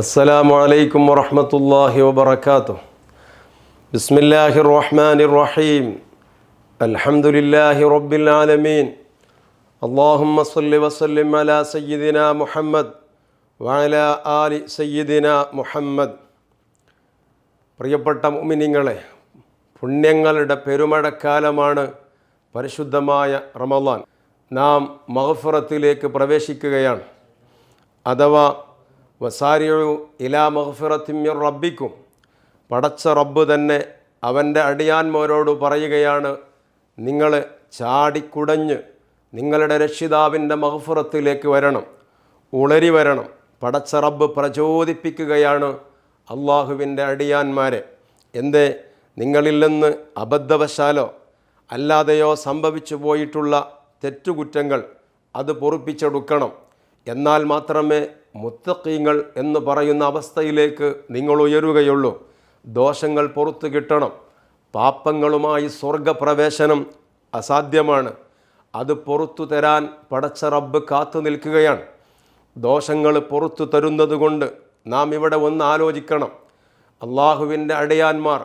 അസ്സലാമു അലൈക്കും വറഹമത്തല്ലാഹി വബർക്കാത്തു ബിസ്മില്ലാഹി റഹ്മാൻ റഹീം അൽഹംദുലില്ലാഹി റബ്ബിൽ ആലമീൻ അള്ളാഹുമ്മ സല്ലി വസല്ലിം അല സയ്യിദിന മുഹമ്മദ് വാല ആലി സയ്യിദിന മുഹമ്മദ്. പ്രിയപ്പെട്ട മുമിനിങ്ങളെ പുണ്യങ്ങളുടെ പെരുമഴക്കാലമാണ് പരിശുദ്ധമായ റമദാൻ. നാം മഹഫുറത്തിലേക്ക് പ്രവേശിക്കുകയാണ്. അഥവാ വസാരിയു ഇലാ മഹഫിറത്തിമ്യർ റബ്ബിക്കും. പടച്ച റബ്ബ് തന്നെ അവന്റെ അടിയാന്മാരോട് പറയുകയാണ് നിങ്ങൾ ചാടിക്കുടഞ്ഞ് നിങ്ങളുടെ രക്ഷിതാവിന്റെ മഹഫുറത്തിലേക്ക് വരണം ഉളരി വരണം. പടച്ച റബ്ബ് പ്രചോദിപ്പിക്കുകയാണ് അള്ളാഹുവിന്റെ അടിയാന്മാരെ. എന്തേ? നിങ്ങളിൽ നിന്ന് അബദ്ധവശാലോ അല്ലാതെയോ സംഭവിച്ചു പോയിട്ടുള്ള തെറ്റുകുറ്റങ്ങൾ അത് പൊറുപ്പിച്ചെടുക്കണം. എന്നാൽ മാത്രമേ മുത്തക്കീങ്ങൾ എന്ന് പറയുന്ന അവസ്ഥയിലേക്ക് നിങ്ങൾ ഉയരുകയുള്ളൂ. ദോഷങ്ങൾ പുറത്തു കിട്ടണം. പാപ്പങ്ങളുമായി സ്വർഗപ്രവേശനം അസാധ്യമാണ്. അത് പുറത്തു തരാൻ പടച്ച റബ്ബ് കാത്തു നിൽക്കുകയാണ്. ദോഷങ്ങൾ പുറത്തു തരുന്നത് കൊണ്ട് നാം ഇവിടെ ഒന്ന് ആലോചിക്കണം. അള്ളാഹുവിന്റെ അടയാന്മാർ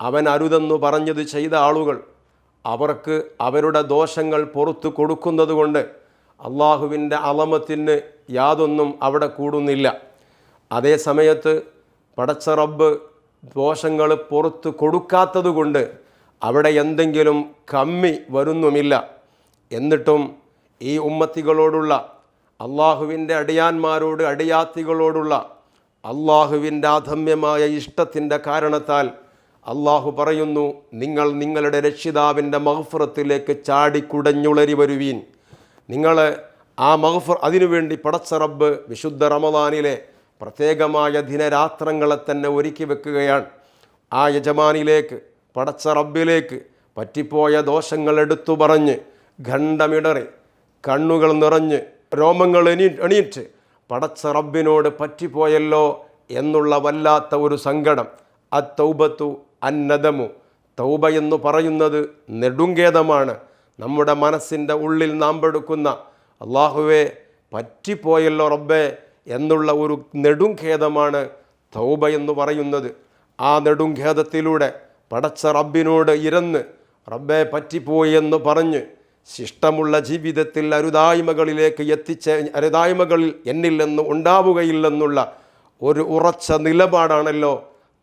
അവൻ അരുതെന്നു പറഞ്ഞത് ചെയ്ത ആളുകൾ അവർക്ക് അവരുടെ ദോഷങ്ങൾ പുറത്തു കൊടുക്കുന്നത് കൊണ്ട് അള്ളാഹുവിന്റെ അളമത്തിന് യാതൊന്നും അവിടെ കൂടുന്നില്ല. അതേ സമയത്ത് പടച്ച റബ്ബ് ദോഷങ്ങൾ പുറത്ത് കൊടുക്കാത്തതുകൊണ്ട് അവിടെ എന്തെങ്കിലും കമ്മി വരുന്നുമില്ല. എന്നിട്ടും ഈ ഉമ്മത്തികളോടുള്ള അള്ളാഹുവിന്റെ അടിയാന്മാരോട് അടിയാത്തികളോടുള്ള അള്ളാഹുവിന്റെ അധമ്യമായ ഇഷ്ടത്തിന്റെ കാരണത്താൽ അള്ളാഹു പറയുന്നു നിങ്ങൾ നിങ്ങളുടെ രക്ഷിതാവിന്റെ മഹഫുറത്തിലേക്ക് ചാടിക്കുടഞ്ഞുളരി വരുവീൻ നിങ്ങൾ ആ മഹഫർ അതിനുവേണ്ടി പടച്ച റബ്ബ് വിശുദ്ധ റമദാനിലെ പ്രത്യേകമായ ദിനരാത്രങ്ങളെ തന്നെ ഒരുക്കി വെക്കുകയാണ്. ആ യജമാനിലേക്ക് പടച്ച റബ്ബിലേക്ക് പറ്റിപ്പോയ ദോഷങ്ങൾ എടുത്തു പറഞ്ഞ് ഖണ്ഡമിടറി കണ്ണുകൾ നിറഞ്ഞ് രോമങ്ങൾ എണീ എണീറ്റ് പടച്ച റബ്ബിനോട് പറ്റിപ്പോയല്ലോ എന്നുള്ള വല്ലാത്ത ഒരു സങ്കടം. അത്തൗബത്തു അന്നദമു. തൗബ എന്ന് പറയുന്നത് നെടുങ്കേതമാണ്. നമ്മുടെ മനസ്സിന്റെ ഉള്ളിൽ നാം പെടുക്കുന്ന അള്ളാഹുവെ പറ്റിപ്പോയല്ലോ റബ്ബേ എന്നുള്ള ഒരു നെടുംഖേദമാണ് തൗബ എന്ന് പറയുന്നത്. ആ നെടുംഖേദത്തിലൂടെ പടച്ച റബ്ബിനോട് ഇരന്ന് റബ്ബെ പറ്റിപ്പോയി എന്ന് പറഞ്ഞ് ശിഷ്ടമുള്ള ജീവിതത്തിൽ അരുതായ്മകളിലേക്ക് എത്തിച്ച അരുതായ്മകളിൽ എന്നിൽ നിന്ന് ഉണ്ടാവുകയില്ലെന്നുള്ള ഒരു ഉറച്ച നിലപാടാണല്ലോ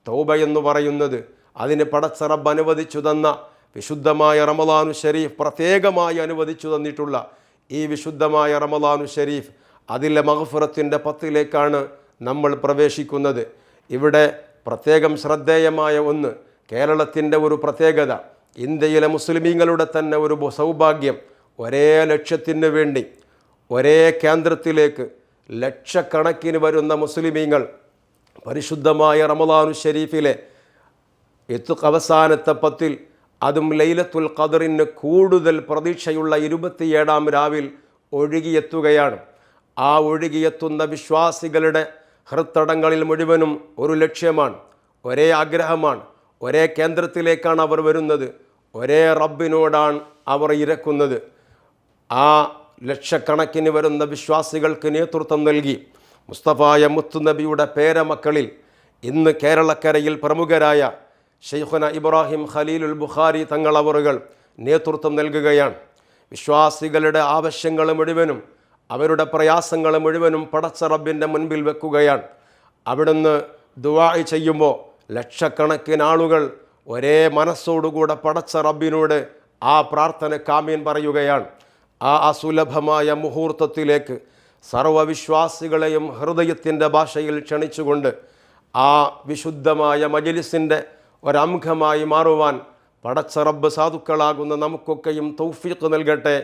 തൗബ എന്ന് പറയുന്നത്. അതിന് പടച്ച റബ്ബ് അനുവദിച്ചു തന്ന വിശുദ്ധമായ റമദാനു ഷരീഫ് പ്രത്യേകമായി അനുവദിച്ചു തന്നിട്ടുള്ള ഈ വിശുദ്ധമായ റമദാനു ഷരീഫ് അതിലെ മഹഫുറത്തിന്റെ പത്തിലേക്കാണ് നമ്മൾ പ്രവേശിക്കുന്നത്. ഇവിടെ പ്രത്യേകം ശ്രദ്ധേയമായ ഒന്ന് കേരളത്തിന്റെ ഒരു പ്രത്യേകത ഇന്ത്യയിലെ മുസ്ലിമീങ്ങളുടെ തന്നെ ഒരു സൗഭാഗ്യം ഒരേ ലക്ഷ്യത്തിന് വേണ്ടി ഒരേ കേന്ദ്രത്തിലേക്ക് ലക്ഷക്കണക്കിന് വരുന്ന മുസ്ലിമീങ്ങൾ പരിശുദ്ധമായ റമദാനു ഷരീഫിലെ എത്തു അവസാനത്തെ പത്തിൽ അതും ലൈലത്തുൽ ഖദറിന് കൂടുതൽ പ്രതീക്ഷയുള്ള ഇരുപത്തിയേഴാം രാവിൽ ഒഴുകിയെത്തുകയാണ്. ആ ഒഴുകിയെത്തുന്ന വിശ്വാസികളുടെ ഹൃത്തടങ്ങളിൽ മുഴുവനും ഒരു ലക്ഷ്യമാണ് ഒരേ ആഗ്രഹമാണ് ഒരേ കേന്ദ്രത്തിലേക്കാണ് അവർ വരുന്നത് ഒരേ റബ്ബിനോടാണ് അവർ ഇരക്കുന്നത്. ആ ലക്ഷക്കണക്കിന് വരുന്ന വിശ്വാസികൾക്ക് നേതൃത്വം നൽകി. മുസ്തഫായ മുത്തുനബിയുടെ പേരമക്കളിൽ ഇന്ന് കേരളക്കരയിൽ പ്രമുഖരായ ഷെയ്ഖുന ഇബ്രാഹിം ഖലീലുൽ ബുഖാരി തങ്ങളവറുകൾ നേതൃത്വം നൽകുകയാണ്. വിശ്വാസികളുടെ ആവശ്യങ്ങൾ മുഴുവനും അവരുടെ പ്രയാസങ്ങൾ മുഴുവനും പടച്ച റബ്ബിന്റെ മുൻപിൽ വെക്കുകയാണ്. അവിടുന്ന് ദുവാ ചെയ്യുമ്പോൾ ലക്ഷക്കണക്കിന് ആളുകൾ ഒരേ മനസ്സോടുകൂടെ പടച്ച റബ്ബിനോട് ആ പ്രാർത്ഥന കാമ്യൻ പറയുകയാണ്. ആ അസുലഭമായ മുഹൂർത്തത്തിലേക്ക് സർവവിശ്വാസികളെയും ഹൃദയത്തിന്റെ ഭാഷയിൽ ക്ഷണിച്ചുകൊണ്ട് ആ വിശുദ്ധമായ മജലിസിന്റെ ഒരംഗമായി മാറുവാൻ പടച്ച റബ്ബ് സാധുക്കളാകുന്ന നമുക്കൊക്കെയും തൗഫീഖ് നൽകട്ടെ.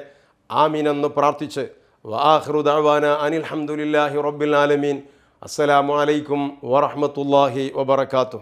ആമീനെന്ന് പ്രാർത്ഥിച്ച് വാഹൃദാന അനിൽഹമുല്ലാഹി റബ്ബിൽ ആലമീൻ. അസ്സലാമു അലൈക്കും വറഹമത്തല്ലാഹി വബർക്കാത്തു